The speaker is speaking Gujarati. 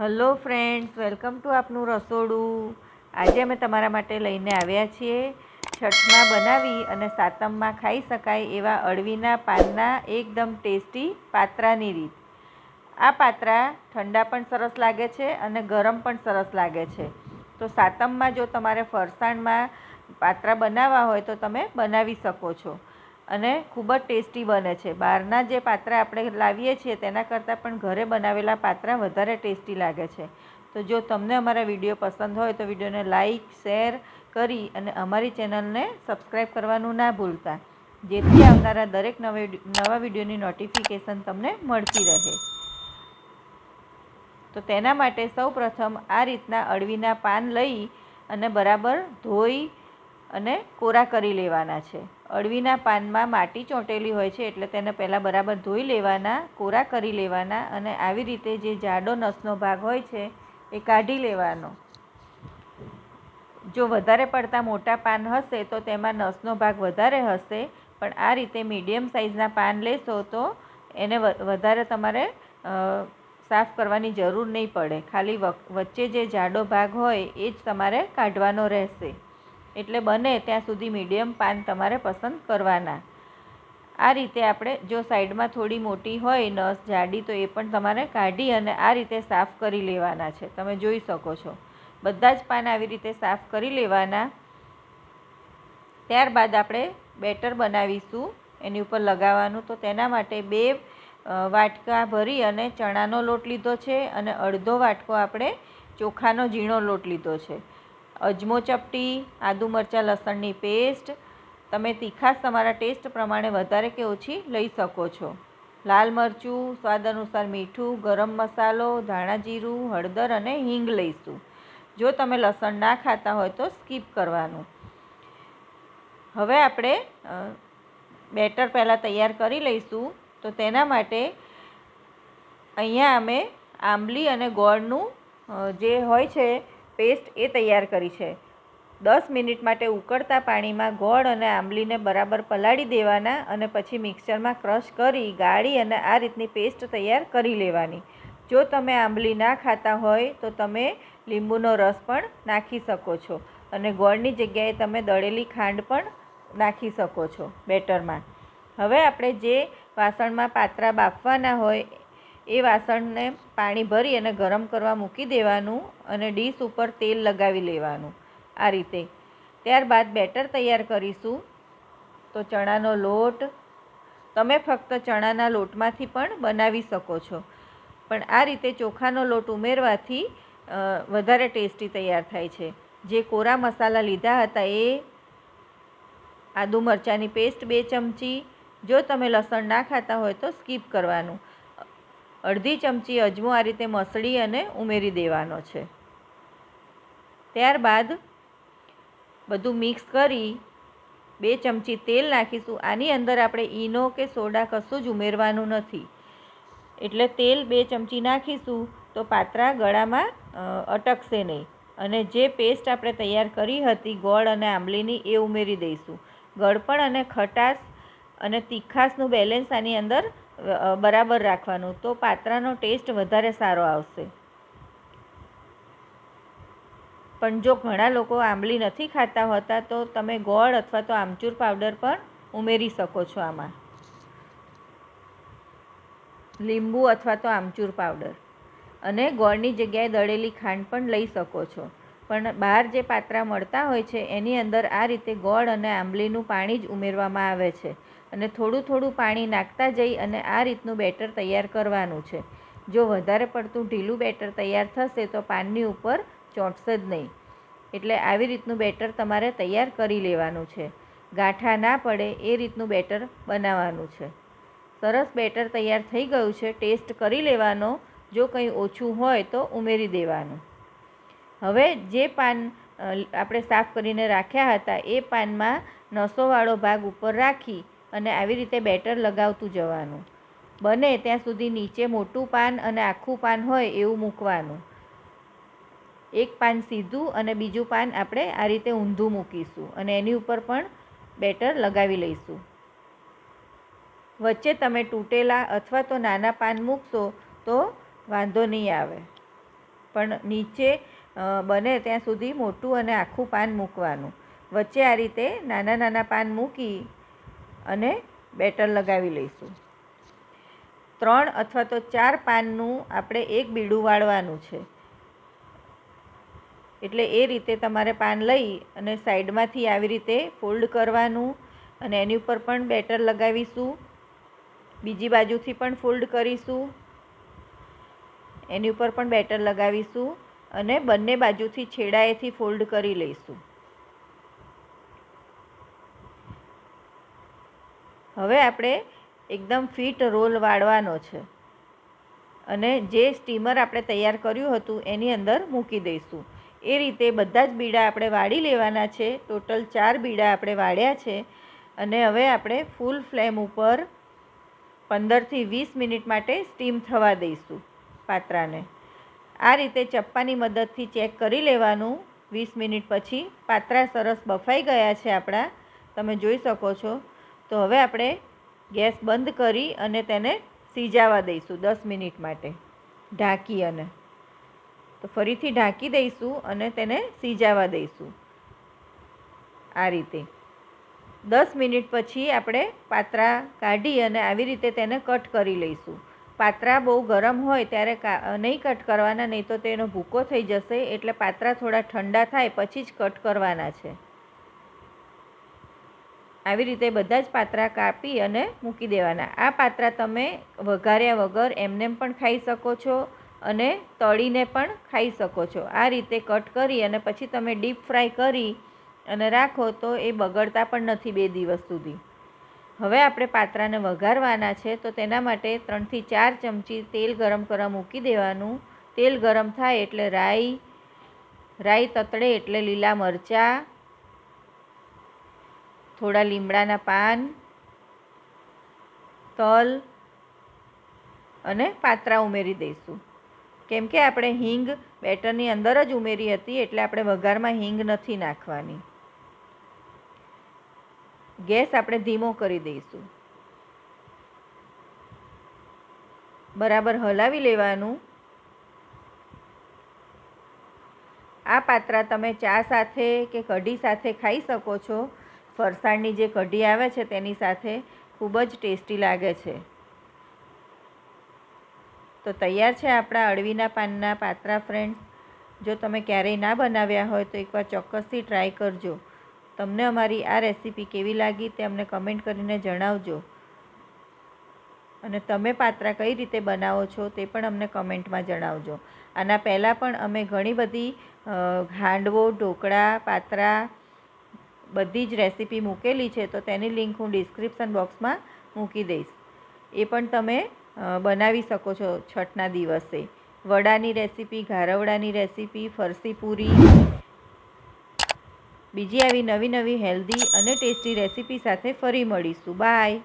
હલો ફ્રેન્ડ્સ, વેલકમ ટુ આપનું રસોડું. આજે અમે તમારા માટે લઈને આવ્યા છીએ છઠમાં બનાવી અને સાતમમાં ખાઈ શકાય એવા અળવીના પાનના એકદમ ટેસ્ટી પાત્રાની રીત. આ પાત્રા ઠંડા પણ સરસ લાગે છે અને ગરમ પણ સરસ લાગે છે. તો સાતમમાં જો તમારે ફરસાણમાં પાત્રા બનાવવા હોય તો તમે બનાવી શકો છો. અને ખૂબ જ ટેસ્ટી બને છે. બહારના જે પાત્રા આપણે લાવીએ છીએ તેના કરતાં પણ ઘરે બનાવેલા પાત્રા વધારે ટેસ્ટી લાગે છે. તો જો તમને અમારા વીડિયો પસંદ હોય તો વિડીયોને લાઇક શેર કરી અને અમારી ચેનલને સબસ્ક્રાઈબ કરવાનું ના ભૂલતા. જેથી આવનારા દરેક નવા નવા વિડીયોની નોટિફિકેશન તમને મળતી રહે. તો તેના માટે સૌ પ્રથમ આ રીતના અળવીના પાન લઈ અને બરાબર ધોઈ અને કોરા કરી લેવાના છે. અળવીના પાનમાં માટી ચોંટેલી હોય છે એટલે તેને પહેલાં બરાબર ધોઈ લેવાના, કોરા કરી લેવાના અને આવી રીતે જે જાડો નસનો ભાગ હોય છે એ કાઢી લેવાનો. જો વધારે પડતા મોટા પાન હશે તો તેમાં નસનો ભાગ વધારે હશે, પણ આ રીતે મીડિયમ સાઇઝના પાન લેશો તો એને વધારે તમારે સાફ કરવાની જરૂર નહીં પડે. ખાલી વચ્ચે જે જાડો ભાગ હોય એ જ તમારે કાઢવાનો રહેશે. એટલે બને ત્યાં સુધી મીડિયમ પાન તમારે પસંદ કરવાના. આ રીતે આપણે જો સાઈડમાં થોડી મોટી હોય, નસ, જાડી, તો એ પણ તમારે કાઢી અને આ રીતે સાફ કરી લેવાના છે. તમે જોઈ શકો છો. બધા જ પાન આવી રીતે સાફ કરી લેવાના. ત્યારબાદ આપણે બેટર બનાવીશું. એની ઉપર લગાવવાનું. તો તેના માટે બે વાટકા ભરી અને ચણાનો લોટ લીધો છે અને અડધો વાટકો આપણે ચોખાનો ઝીણો લોટ લીધો છે. અજમો ચપટી, આદુ મરચાં, લસણની પેસ્ટ. તમે તીખાશ તમારા ટેસ્ટ પ્રમાણે વધારે કે ઓછી લઈ શકો છો. લાલ મરચું, સ્વાદ અનુસાર મીઠું, ગરમ મસાલો, ધાણા જીરું, હળદર અને હિંગ લઈશું. જો તમે લસણ ના ખાતા હોય તો સ્કીપ કરવાનું. હવે આપણે બેટર પહેલાં તૈયાર કરી લઈશું. તો તેના માટે અહીંયા અમે આંબલી અને ગોળનું જે હોય છે પેસ્ટ એ તૈયાર કરી છે. દસ મિનિટ માટે ઉકળતા પાણીમાં ગોળ અને આંબલીને બરાબર પલાળી દેવાના અને પછી મિક્સરમાં ક્રશ કરી, ગાળી અને આ રીતની પેસ્ટ તૈયાર કરી લેવાની. જો તમે આંબલી ના ખાતા હોય તો તમે લીંબુનો રસ પણ નાખી શકો છો અને ગોળની જગ્યાએ તમે દળેલી ખાંડ પણ નાખી શકો છો બેટરમાં. હવે આપણે જે વાસણમાં પાત્રા બાફવાના હોય એ વાસણને પાણી ભરી અને ગરમ કરવા મૂકી દેવાનું અને ડીશ ઉપર તેલ લગાવી લેવાનું આ રીતે. ત્યારબાદ બેટર તૈયાર કરીશું. તો ચણાનો લોટ, તમે ફક્ત ચણાના લોટમાંથી પણ બનાવી શકો છો. પણ આ રીતે ચોખાનો લોટ ઉમેરવાથી વધારે ટેસ્ટી તૈયાર થાય છે. જે કોરા મસાલા લીધા હતા એ આદુ મરચાંની પેસ્ટ બે ચમચી, જો તમે લસણ ના ખાતા હોય તો સ્કીપ કરવાનું. અડધી ચમચી અજમો આ રીતે મસળી અને ઉમેરી દેવાનો છે. ત્યારબાદ બધું મિક્સ કરી બે ચમચી તેલ નાખીશું. આની અંદર આપણે ઈનો કે સોડા કશું જ ઉમેરવાનું નથી. એટલે તેલ બે ચમચી નાખીશું તો પાત્રા ગળામાં અટકશે નહીં. અને જે પેસ્ટ આપણે તૈયાર કરી હતી, ગોળ અને આંબલીની, એ ઉમેરી દઈશું. ગળપણ અને ખટાશ અને તીખાશનું બેલેન્સ આની અંદર બરાબર રાખવાનું. તો પાત્રાનો ટેસ્ટ વધારે સારો આવશે. પણ જો ઘણા લોકો આંબલી નથી ખાતા હોતા, તો તમે ગોળ અથવા તો આમચૂર પાવડર પણ ઉમેરી શકો છો આમાં. લીંબુ અથવા તો આમચૂર પાવડર. અને ગોળની જગ્યાએ દળેલી ખાંડ પણ લઈ શકો છો. પણ બહાર જે પાત્રા મળતા હોય છે, એની અંદર આ રીતે ગોળ અને આંબલીનું પાણી જ ઉમેરવામાં આવે છે. અને થોડું થોડું પાણી નાખતા જઈ અને આ રીતનું બેટર તૈયાર કરવાનું છે. જો વધારે પડતું ઢીલું બેટર તૈયાર થશે તો પાનની ઉપર ચોંટશે જ નહીં. એટલે આવી રીતનું બેટર તમારે તૈયાર કરી લેવાનું છે. ગાંઠા ના પડે એ રીતનું બેટર બનાવવાનું છે. સરસ બેટર તૈયાર થઈ ગયું છે. ટેસ્ટ કરી લેવાનો. જો કંઈ ઓછું હોય તો ઉમેરી દેવાનું. હવે જે પાન આપણે સાફ કરીને રાખ્યા હતા એ પાનમાં નસોવાળો ભાગ ઉપર રાખી અને આવી રીતે બેટર લગાવતું જવાનું. બને ત્યાં સુધી નીચે મોટું પાન અને આખું પાન હોય એવું મૂકવાનું. એક પાન સીધું અને બીજું પાન આપણે આ રીતે ઊંધું મૂકીશું અને એની ઉપર પણ બેટર લગાવી લઈશું. વચ્ચે તમે તૂટેલા અથવા તો નાના પાન મૂકશો તો વાંધો નહીં આવે. પણ નીચે બને ત્યાં સુધી મોટું અને આખું પાન મૂકવાનું. વચ્ચે આ રીતે નાના નાના પાન મૂકી અને બેટર લગાવી લઈશું. ત્રણ અથવા તો ચાર પાનનું આપણે એક બીડું વાળવાનું છે. એટલે એ રીતે તમારે પાન લઈ અને સાઈડમાંથી આવી રીતે ફોલ્ડ કરવાનું અને એની ઉપર પણ બેટર લગાવીશું. બીજી બાજુથી પણ ફોલ્ડ કરીશું. એની ઉપર પણ બેટર લગાવીશું અને બંને બાજુથી છેડાએથી ફોલ્ડ કરી લઈશું. હવે આપણે એકદમ ફિટ રોલ વાળવાનો છે. અને જે સ્ટીમર આપણે તૈયાર કર્યું હતું એની અંદર મૂકી દઈશું. એ રીતે બધા જ બીડા આપણે વાળી લેવાના છે. ટોટલ ચાર બીડા આપણે વાળ્યા છે. અને હવે આપણે ફૂલ ફ્લેમ ઉપર પંદરથી વીસ મિનિટ માટે સ્ટીમ થવા દઈશું પાત્રાને. આ રીતે ચપ્પાની મદદથી ચેક કરી લેવાનું. વીસ મિનિટ પછી પાત્રા સરસ બફાઈ ગયા છે આપણા. તમે જોઈ શકો છો. તો હવે આપણે ગેસ બંધ કરી અને તેને સીજાવા દઈશું દસ મિનિટ માટે. ઢાંકી અને. તો ફરીથી ઢાંકી દઈશું અને તેને સીજાવા દઈશું. આ રીતે. દસ મિનિટ પછી આપણે પાત્રા કાઢી અને આવી રીતે તેને કટ કરી લઈશું. પાત્રા બહુ ગરમ હોય ત્યારે નહીં કટ કરવાના, નહીં તો તેનો ભૂકો થઈ જશે એટલે પાત્રા થોડા ઠંડા થાય પછી જ કટ કરવાના છે. આવી રીતે બધા જ પાત્રા કાપી અને મૂકી દેવાના. આ પાત્રા તમે વઘાર્યા વગર એમનેમ પણ ખાઈ શકો છો અને તળીને પણ ખાઈ શકો છો. આ રીતે કટ કરી અને પછી તમે ડીપ ફ્રાય કરી અને રાખો તો એ બગડતા પણ નથી બે દિવસ સુધી. હવે આપણે પાત્રાને વઘારવાના છે તો તેના માટે ત્રણથી ચાર ચમચી તેલ ગરમ કરવા મૂકી દેવાનું. તેલ ગરમ થાય એટલે રાઈ રાઈ તતડે એટલે લીલા મરચાં થોડા લીમડાના પાન, તલ અને પાત્રા ઉમેરી દઈશું. કેમ કે આપણે હિંગ બેટરની અંદર જ ઉમેરી હતી, એટલે આપણે વઘારમાં હિંગ નથી નાખવાની. ગેસ આપણે ધીમો કરી દઈશું. બરાબર હલાવી લેવાનું. આ પાત્રા તમે ચા સાથે કે કઢી સાથે ખાઈ શકો છો. ફરસાણની જે કઢી આવે છે તેની સાથે ખૂબ જ ટેસ્ટી લાગે છે. તો તૈયાર છે આપણા અળવીના પાનના પાત્રા ફ્રેન્ડ્સ. જો તમે ક્યારેય ના બનાવ્યા હોય તો એકવાર ચોક્કસથી ટ્રાય કરજો. તમને અમારી આ રેસીપી કેવી લાગી તે અમને કમેન્ટ કરીને જણાવજો. અને તમે પાત્રા કઈ રીતે બનાવો છો તે પણ અમને કમેન્ટમાં જણાવજો. આના પહેલાં પણ અમે ઘણી બધી હાંડવો ઢોકળા પાત્રા બધી જ રેસીપી મૂકેલી છે, તો તેની લિંક હું ડિસ્ક્રિપ્શન બોક્સમાં મૂકી દઈશ. એ પણ તમે બનાવી શકો છો છઠના દિવસે. વડાની રેસીપી ઘારવડાની રેસીપી ફરસી પૂરી. બીજી આવી નવી નવી હેલ્ધી અને ટેસ્ટી રેસીપી સાથે ફરી મળીશું. બાય